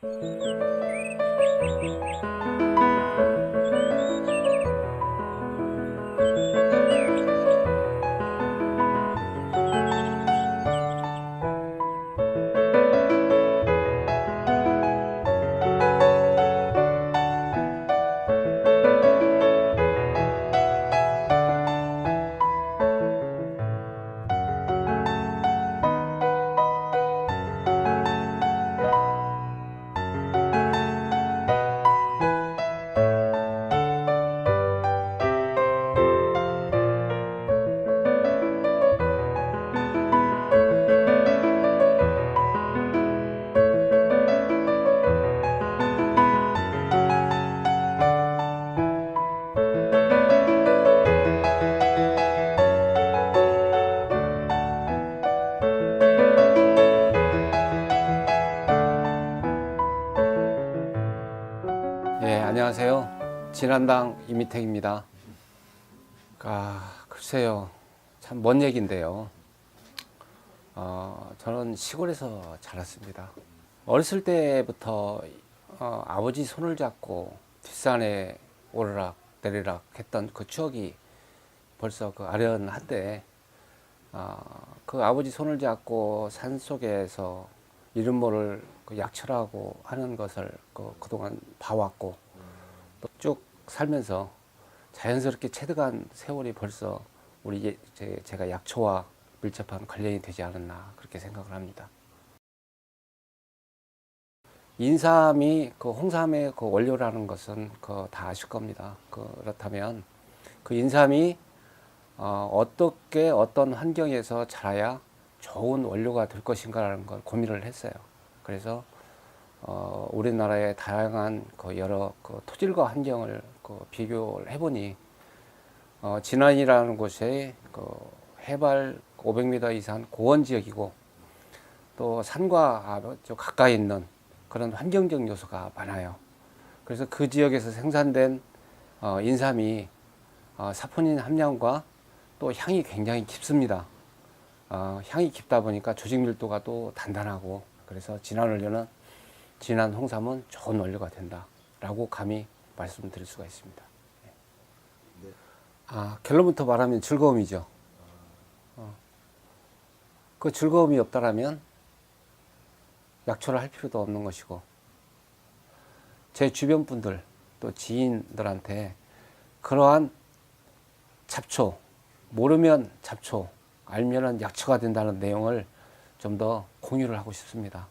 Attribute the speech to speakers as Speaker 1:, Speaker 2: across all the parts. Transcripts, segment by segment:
Speaker 1: 嗯。 예, 안녕하세요. 진한당 이미택입니다. 아, 글쎄요. 참 먼 얘기인데요. 어, 저는 시골에서 자랐습니다. 어렸을 때부터 어, 아버지 손을 잡고 뒷산에 오르락 내리락 했던 그 추억이 벌써 그 아련 한데 아, 그 아버지 손을 잡고 산 속에서 이름 모를 그 약철하고 하는 것을 그 그동안 봐왔고 또 쭉 살면서 자연스럽게 체득한 세월이 벌써 우리 예- 제, 제가 약초와 밀접한 관련이 되지 않았나 그렇게 생각을 합니다. 인삼이 그 홍삼의 그 원료라는 것은 그 다 아실 겁니다. 그 그렇다면 그 인삼이 어, 어떻게 어떤 환경에서 자라야 좋은 원료가 될 것인가라는 걸 고민을 했어요. 그래서 어, 우리나라의 다양한 그 여러 그 토질과 환경을 그 비교를 해보니 어, 진안이라는 곳에 그 해발 500m 이상 고원 지역이고 또 산과 아주 가까이 있는 그런 환경적 요소가 많아요. 그래서 그 지역에서 생산된 어, 인삼이 어, 사포닌 함량과 또 향이 굉장히 깊습니다. 어, 향이 깊다 보니까 조직 밀도가 또 단단하고 그래서 진한 원료는 진한 홍삼은 좋은 원료가 된다라고 감히 말씀드릴 수가 있습니다.
Speaker 2: 네.
Speaker 1: 아 결론부터 말하면 즐거움이죠. 어. 그 즐거움이 없다라면 약초를 할 필요도 없는 것이고 제 주변 분들 또 지인들한테 그러한 잡초 모르면 잡초 알면은 약초가 된다는 내용을 좀 더 공유를 하고 싶습니다.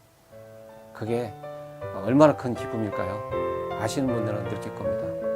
Speaker 1: 그게 얼마나 큰 기쁨일까요? 아시는 분들은 느낄 겁니다.